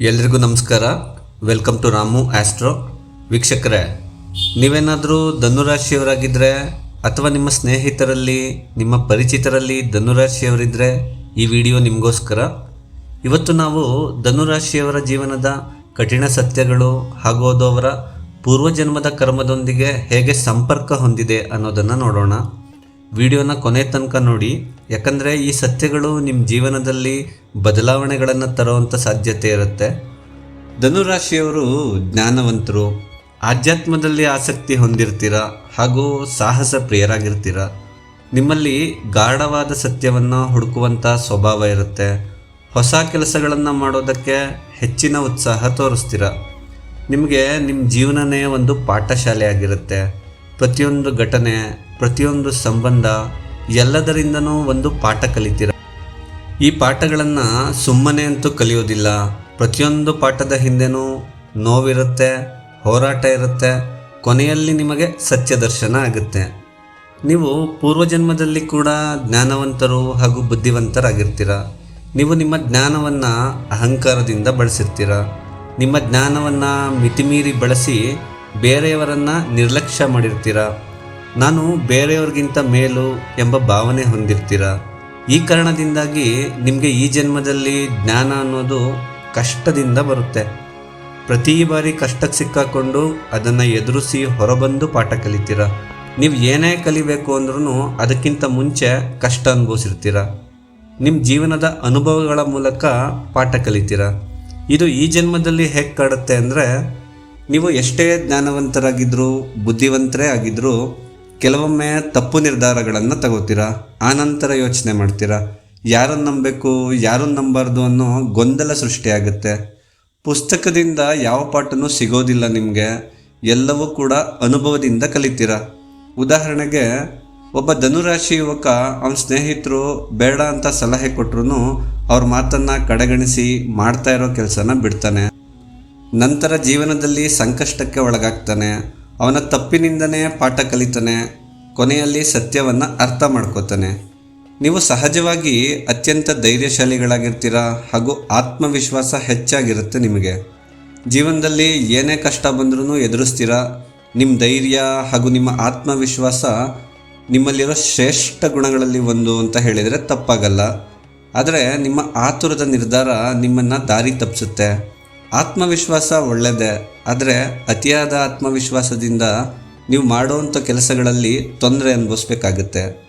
ಎಲ್ರಿಗೂ ನಮಸ್ಕಾರ. Welcome to Ramu astro ವೀಕ್ಷಕರೇ, ನೀವೇನಾದರೂ ಧನುರಾಶಿಯವರಾಗಿದ್ದರೆ ಅಥವಾ ನಿಮ್ಮ ಸ್ನೇಹಿತರಲ್ಲಿ, ನಿಮ್ಮ ಪರಿಚಿತರಲ್ಲಿ ಧನುರಾಶಿಯವರಿದ್ದರೆ ಈ ವಿಡಿಯೋ ನಿಮಗೋಸ್ಕರ. ಇವತ್ತು ನಾವು ಧನುರಾಶಿಯವರ ಜೀವನದ ಕಠಿಣ ಸತ್ಯಗಳು ಹಾಗೂ ಅದು ಅವರ ಪೂರ್ವಜನ್ಮದ ಕರ್ಮದೊಂದಿಗೆ ಹೇಗೆ ಸಂಪರ್ಕ ಹೊಂದಿದೆ ಅನ್ನೋದನ್ನು ನೋಡೋಣ. ವಿಡಿಯೋನ ಕೊನೆ ತನಕ ನೋಡಿ, ಯಾಕಂದರೆ ಈ ಸತ್ಯಗಳು ನಿಮ್ಮ ಜೀವನದಲ್ಲಿ ಬದಲಾವಣೆಗಳನ್ನು ತರುವಂಥ ಸಾಧ್ಯತೆ ಇರುತ್ತೆ. ಧನುರಾಶಿಯವರು ಜ್ಞಾನವಂತರು, ಆಧ್ಯಾತ್ಮದಲ್ಲಿ ಆಸಕ್ತಿ ಹೊಂದಿರ್ತೀರ ಹಾಗೂ ಸಾಹಸ ಪ್ರಿಯರಾಗಿರ್ತೀರ? ನಿಮ್ಮಲ್ಲಿ ಗಾಢವಾದ ಸತ್ಯವನ್ನು ಹುಡುಕುವಂಥ ಸ್ವಭಾವ ಇರುತ್ತೆ. ಹೊಸ ಕೆಲಸಗಳನ್ನು ಮಾಡೋದಕ್ಕೆ ಹೆಚ್ಚಿನ ಉತ್ಸಾಹ ತೋರಿಸ್ತೀರ? ನಿಮಗೆ ನಿಮ್ಮ ಜೀವನನೇ ಒಂದು ಪಾಠಶಾಲೆ ಆಗಿರುತ್ತೆ. ಪ್ರತಿಯೊಂದು ಘಟನೆ ಪ್ರತಿಯೊಂದು ಸಂಬಂಧ ಎಲ್ಲದರಿಂದನೂ ಒಂದು ಪಾಠ ಕಲಿತೀರ? ಈ ಪಾಠಗಳನ್ನು ಸುಮ್ಮನೆ ಅಂತೂ ಕಲಿಯೋದಿಲ್ಲ. ಪ್ರತಿಯೊಂದು ಪಾಠದ ಹಿಂದೆನೂ ನೋವಿರುತ್ತೆ, ಹೋರಾಟ ಇರುತ್ತೆ, ಕೊನೆಯಲ್ಲಿ ನಿಮಗೆ ಸತ್ಯ ದರ್ಶನ ಆಗುತ್ತೆ. ನೀವು ಪೂರ್ವಜನ್ಮದಲ್ಲಿ ಕೂಡ ಜ್ಞಾನವಂತರು ಹಾಗೂ ಬುದ್ಧಿವಂತರಾಗಿರ್ತೀರ. ನೀವು ನಿಮ್ಮ ಜ್ಞಾನವನ್ನು ಅಹಂಕಾರದಿಂದ ಬಳಸಿರ್ತೀರ. ನಿಮ್ಮ ಜ್ಞಾನವನ್ನು ಮಿತಿಮೀರಿ ಬಳಸಿ ಬೇರೆಯವರನ್ನು ನಿರ್ಲಕ್ಷ್ಯ ಮಾಡಿರ್ತೀರ. ನಾನು ಬೇರೆಯವ್ರಿಗಿಂತ ಮೇಲು ಎಂಬ ಭಾವನೆ ಹೊಂದಿರ್ತೀರ? ಈ ಕಾರಣದಿಂದಾಗಿ ನಿಮಗೆ ಈ ಜನ್ಮದಲ್ಲಿ ಜ್ಞಾನ ಅನ್ನೋದು ಕಷ್ಟದಿಂದ ಬರುತ್ತೆ. ಪ್ರತಿ ಬಾರಿ ಕಷ್ಟಕ್ಕೆ ಸಿಕ್ಕಾಕೊಂಡು ಅದನ್ನು ಎದುರಿಸಿ ಹೊರಬಂದು ಪಾಠ ಕಲಿತೀರ? ನೀವು ಏನೇ ಕಲಿಬೇಕು ಅಂದ್ರೂ ಅದಕ್ಕಿಂತ ಮುಂಚೆ ಕಷ್ಟ ಅನುಭವಿಸಿರ್ತೀರ? ನಿಮ್ಮ ಜೀವನದ ಅನುಭವಗಳ ಮೂಲಕ ಪಾಠ ಕಲಿತೀರ? ಇದು ಈ ಜನ್ಮದಲ್ಲಿ ಹೇಗೆ ಕಾಡುತ್ತೆ ಅಂದರೆ, ನೀವು ಎಷ್ಟೇ ಜ್ಞಾನವಂತರಾಗಿದ್ದರೂ ಬುದ್ಧಿವಂತರೇ ಆಗಿದ್ದರೂ ಕೆಲವೊಮ್ಮೆ ತಪ್ಪು ನಿರ್ಧಾರಗಳನ್ನು ತಗೋತೀರಾ? ಆನಂತರ ಯೋಚನೆ ಮಾಡ್ತೀರಾ? ಯಾರನ್ನು ನಂಬಬೇಕು ಯಾರನ್ನು ನಂಬಾರ್ದು ಅನ್ನೋ ಗೊಂದಲ ಸೃಷ್ಟಿಯಾಗುತ್ತೆ. ಪುಸ್ತಕದಿಂದ ಯಾವ ಪಾಠನೂ ಸಿಗೋದಿಲ್ಲ ನಿಮಗೆ. ಎಲ್ಲವೂ ಕೂಡ ಅನುಭವದಿಂದ ಕಲಿತೀರ? ಉದಾಹರಣೆಗೆ, ಒಬ್ಬ ಧನುರಾಶಿ ಯುವಕ ಅವನ ಸ್ನೇಹಿತರು ಬೇಡ ಅಂತ ಸಲಹೆ ಕೊಟ್ಟರು ಅವ್ರ ಮಾತನ್ನು ಕಡೆಗಣಿಸಿ ಮಾಡ್ತಾ ಇರೋ ಕೆಲಸನ ಬಿಡ್ತಾನೆ. ನಂತರ ಜೀವನದಲ್ಲಿ ಸಂಕಷ್ಟಕ್ಕೆ ಒಳಗಾಗ್ತಾನೆ. ಅವನ ತಪ್ಪಿನಿಂದನೇ ಪಾಠ ಕಲಿತಾನೆ, ಕೊನೆಯಲ್ಲಿ ಸತ್ಯವನ್ನು ಅರ್ಥ ಮಾಡ್ಕೋತಾನೆ. ನೀವು ಸಹಜವಾಗಿ ಅತ್ಯಂತ ಧೈರ್ಯಶಾಲಿಗಳಾಗಿರ್ತೀರ ಹಾಗೂ ಆತ್ಮವಿಶ್ವಾಸ ಹೆಚ್ಚಾಗಿರುತ್ತೆ ನಿಮಗೆ. ಜೀವನದಲ್ಲಿ ಏನೇ ಕಷ್ಟ ಬಂದ್ರೂ ಎದುರಿಸ್ತೀರ ನಿಮ್ಮ ಧೈರ್ಯ ಹಾಗೂ ನಿಮ್ಮ ಆತ್ಮವಿಶ್ವಾಸ ನಿಮ್ಮಲ್ಲಿರೋ ಶ್ರೇಷ್ಠ ಗುಣಗಳಲ್ಲಿ ಒಂದು ಅಂತ ಹೇಳಿದರೆ ತಪ್ಪಾಗಲ್ಲ. ಆದರೆ ನಿಮ್ಮ ಆತುರದ ನಿರ್ಧಾರ ನಿಮ್ಮನ್ನು ದಾರಿ ತಪ್ಪಿಸುತ್ತೆ. ಆತ್ಮವಿಶ್ವಾಸ ಒಳ್ಳೆಯದೇ ಆದರೆ ಅತಿಯಾದ ಆತ್ಮವಿಶ್ವಾಸದಿಂದ ನೀವು ಮಾಡುವಂಥ ಕೆಲಸಗಳಲ್ಲಿ ತೊಂದರೆ ಅನುಭವಿಸ್ಬೇಕಾಗುತ್ತೆ.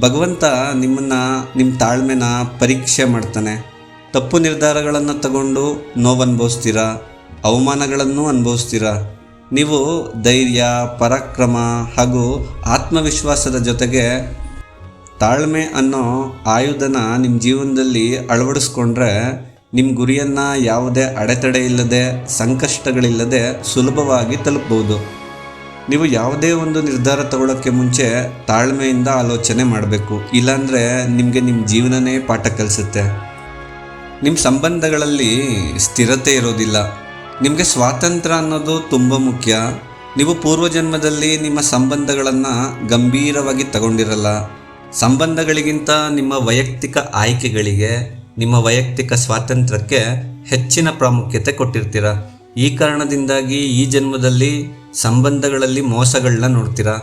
ಭಗವಂತ ನಿಮ್ಮನ್ನು ನಿಮ್ಮ ತಾಳ್ಮೆನ ಪರೀಕ್ಷೆ ಮಾಡ್ತಾನೆ. ತಪ್ಪು ನಿರ್ಧಾರಗಳನ್ನು ತಗೊಂಡು ನೋವು ಅನುಭವಿಸ್ತೀರಾ ಅವಮಾನಗಳನ್ನು ಅನುಭವಿಸ್ತೀರಾ? ನೀವು ಧೈರ್ಯ, ಪರಾಕ್ರಮ ಹಾಗೂ ಆತ್ಮವಿಶ್ವಾಸದ ಜೊತೆಗೆ ತಾಳ್ಮೆ ಅನ್ನೋ ಆಯುಧನ ನಿಮ್ಮ ಜೀವನದಲ್ಲಿ ಅಳವಡಿಸ್ಕೊಂಡ್ರೆ ನಿಮ್ಮ ಗುರಿಯನ್ನು ಯಾವುದೇ ಅಡೆತಡೆ ಇಲ್ಲದೆ, ಸಂಕಷ್ಟಗಳಿಲ್ಲದೆ ಸುಲಭವಾಗಿ ತಲುಪಬಹುದು ನೀವು ಯಾವುದೇ ಒಂದು ನಿರ್ಧಾರ ತಗೊಳ್ಳೋಕ್ಕೆ ಮುಂಚೆ ತಾಳ್ಮೆಯಿಂದ ಆಲೋಚನೆ ಮಾಡಬೇಕು. ಇಲ್ಲಾಂದರೆ ನಿಮಗೆ ನಿಮ್ಮ ಜೀವನನೇ ಪಾಠ ಕಲಿಸುತ್ತೆ. ನಿಮ್ಮ ಸಂಬಂಧಗಳಲ್ಲಿ ಸ್ಥಿರತೆ ಇರೋದಿಲ್ಲ. ನಿಮಗೆ ಸ್ವಾತಂತ್ರ್ಯ ಅನ್ನೋದು ತುಂಬ ಮುಖ್ಯ. ನೀವು ಪೂರ್ವಜನ್ಮದಲ್ಲಿ ನಿಮ್ಮ ಸಂಬಂಧಗಳನ್ನು ಗಂಭೀರವಾಗಿ ತಗೊಂಡಿರಲ್ಲ. ಸಂಬಂಧಗಳಿಗಿಂತ ನಿಮ್ಮ ವೈಯಕ್ತಿಕ ಆಯ್ಕೆಗಳಿಗೆ ನಿಮ್ಮ ವೈಯಕ್ತಿಕ ಸ್ವಾತಂತ್ರ್ಯಕ್ಕೆ ಹೆಚ್ಚಿನ ಪ್ರಾಮುಖ್ಯತೆ ಕೊಟ್ಟಿರ್ತೀರ. ಈ ಕಾರಣದಿಂದಾಗಿ ಈ ಜನ್ಮದಲ್ಲಿ ಸಂಬಂಧಗಳಲ್ಲಿ ಮೋಸಗಳನ್ನ ನೋಡ್ತೀರಾ.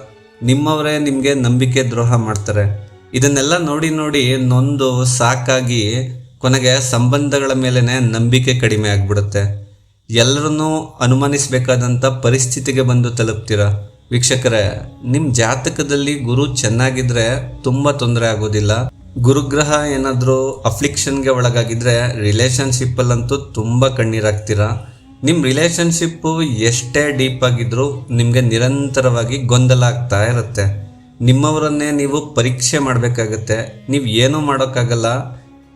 ನಿಮ್ಮವರೇ ನಿಮಗೆ ನಂಬಿಕೆ ದ್ರೋಹ ಮಾಡ್ತಾರೆ. ಇದನ್ನೆಲ್ಲ ನೋಡಿ ನೋಡಿ ನೊಂದು ಸಾಕಾಗಿ ಕೊನೆಗೆ ಸಂಬಂಧಗಳ ಮೇಲೇ ನಂಬಿಕೆ ಕಡಿಮೆ ಆಗ್ಬಿಡುತ್ತೆ. ಎಲ್ಲರನ್ನೂ ಅನುಮಾನಿಸಬೇಕಾದಂಥ ಪರಿಸ್ಥಿತಿಗೆ ಬಂದು ತಲುಪ್ತೀರ. ವೀಕ್ಷಕರೇ ನಿಮ್ಮ ಜಾತಕದಲ್ಲಿ ಗುರು ಚೆನ್ನಾಗಿದ್ರೆ ತುಂಬ ತೊಂದರೆ ಆಗೋದಿಲ್ಲ. ಗುರುಗ್ರಹ ಏನಾದರೂ ಅಫ್ಲಿಕ್ಷನ್ಗೆ ಒಳಗಾಗಿದ್ರೆ ರಿಲೇಷನ್ಶಿಪ್ಪಲ್ಲಂತೂ ತುಂಬ ಕಣ್ಣೀರಾಗ್ತೀರಾ? ನಿಮ್ಮ ರಿಲೇಷನ್ಶಿಪ್ಪು ಎಷ್ಟೇ ಡೀಪ್ ಆಗಿದ್ರೂ ನಿಮಗೆ ನಿರಂತರವಾಗಿ ಗೊಂದಲ ಆಗ್ತಾ ಇರುತ್ತೆ. ನಿಮ್ಮವರನ್ನೇ ನೀವು ಪರೀಕ್ಷೆ ಮಾಡಬೇಕಾಗತ್ತೆ. ನೀವು ಏನೂ ಮಾಡೋಕ್ಕಾಗಲ್ಲ.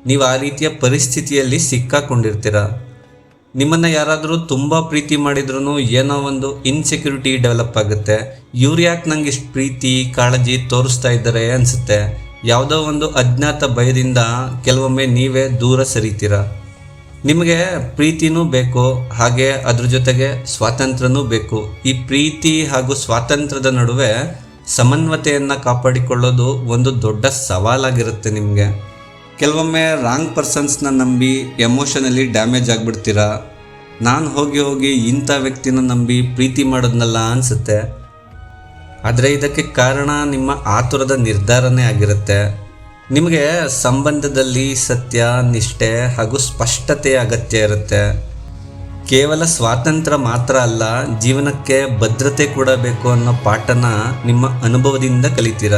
ನೀವು ಆ ರೀತಿಯ ಪರಿಸ್ಥಿತಿಯಲ್ಲಿ ಸಿಕ್ಕಾಕೊಂಡಿರ್ತೀರ? ನಿಮ್ಮನ್ನು ಯಾರಾದರೂ ತುಂಬ ಪ್ರೀತಿ ಮಾಡಿದ್ರೂ ಏನೋ ಒಂದು ಇನ್ಸೆಕ್ಯೂರಿಟಿ ಡೆವಲಪ್ ಆಗುತ್ತೆ. ಇವ್ರು ಯಾಕೆ ನಂಗೆ ಇಷ್ಟು ಪ್ರೀತಿ, ಕಾಳಜಿ ತೋರಿಸ್ತಾ ಇದ್ದಾರೆ ಅನಿಸುತ್ತೆ. ಯಾವುದೋ ಒಂದು ಅಜ್ಞಾತ ಭಯದಿಂದ ಕೆಲವೊಮ್ಮೆ ನೀವೇ ದೂರ ಸರಿತೀರ. ನಿಮಗೆ ಪ್ರೀತಿನೂ ಬೇಕು, ಹಾಗೆ ಅದ್ರ ಜೊತೆಗೆ ಸ್ವಾತಂತ್ರ್ಯನೂ ಬೇಕು. ಈ ಪ್ರೀತಿ ಹಾಗೂ ಸ್ವಾತಂತ್ರ್ಯದ ನಡುವೆ ಸಮನ್ವತೆಯನ್ನು ಕಾಪಾಡಿಕೊಳ್ಳೋದು ಒಂದು ದೊಡ್ಡ ಸವಾಲಾಗಿರುತ್ತೆ ನಿಮಗೆ. ಕೆಲವೊಮ್ಮೆ ರಾಂಗ್ ಪರ್ಸನ್ಸ್ನ ನಂಬಿ ಎಮೋಷನಲಿ ಡ್ಯಾಮೇಜ್ ಆಗಿಬಿಡ್ತೀರಾ? ನಾನು ಹೋಗಿ ಹೋಗಿ ಇಂಥ ವ್ಯಕ್ತಿನ ನಂಬಿ ಪ್ರೀತಿ ಮಾಡೋದ್ನಲ್ಲ ಅನಿಸುತ್ತೆ. ಆದರೆ ಇದಕ್ಕೆ ಕಾರಣ ನಿಮ್ಮ ಆತುರದ ನಿರ್ಧಾರನೇ ಆಗಿರುತ್ತೆ. ನಿಮಗೆ ಸಂಬಂಧದಲ್ಲಿ ಸತ್ಯ, ನಿಷ್ಠೆ ಹಾಗೂ ಸ್ಪಷ್ಟತೆಯ ಅಗತ್ಯ ಇರುತ್ತೆ. ಕೇವಲ ಸ್ವಾತಂತ್ರ್ಯ ಮಾತ್ರ ಅಲ್ಲ, ಜೀವನಕ್ಕೆ ಭದ್ರತೆ ಕೂಡ ಬೇಕು ಅನ್ನೋ ಪಾಠನ ನಿಮ್ಮ ಅನುಭವದಿಂದ ಕಲಿತೀರ?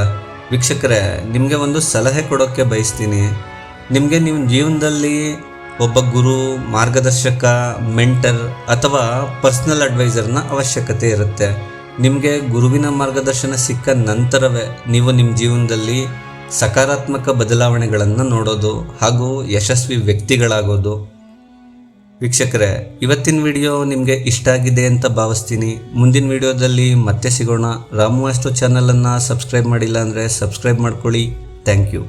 ವೀಕ್ಷಕರೇ, ನಿಮಗೆ ಒಂದು ಸಲಹೆ ಕೊಡೋಕ್ಕೆ ಬಯಸ್ತೀನಿ. ನಿಮಗೆ ನಿಮ್ಮ ಜೀವನದಲ್ಲಿ ಒಬ್ಬ ಗುರು, ಮಾರ್ಗದರ್ಶಕ, ಮೆಂಟರ್ ಅಥವಾ ಪರ್ಸ್ನಲ್ ಅಡ್ವೈಸರ್ನ ಅವಶ್ಯಕತೆ ಇರುತ್ತೆ. ನಿಮಗೆ ಗುರುವಿನ ಮಾರ್ಗದರ್ಶನ ಸಿಕ್ಕ ನಂತರವೇ ನೀವು ನಿಮ್ಮ ಜೀವನದಲ್ಲಿ ಸಕಾರಾತ್ಮಕ ಬದಲಾವಣೆಗಳನ್ನು ನೋಡೋದು ಹಾಗೂ ಯಶಸ್ವಿ ವ್ಯಕ್ತಿಗಳಾಗೋದು. ವೀಕ್ಷಕರೇ, ಇವತ್ತಿನ ವಿಡಿಯೋ ನಿಮಗೆ ಇಷ್ಟ ಆಗಿದೆ ಅಂತ ಭಾವಿಸ್ತೀನಿ. ಮುಂದಿನ ವಿಡಿಯೋದಲ್ಲಿ ಮತ್ತೆ ಸಿಗೋಣ. ರಾಮು ಅಷ್ಟು ಚಾನಲನ್ನು ಸಬ್ಸ್ಕ್ರೈಬ್ ಮಾಡಿಲ್ಲ ಅಂದರೆ ಸಬ್ಸ್ಕ್ರೈಬ್ ಮಾಡ್ಕೊಳ್ಳಿ. Thank you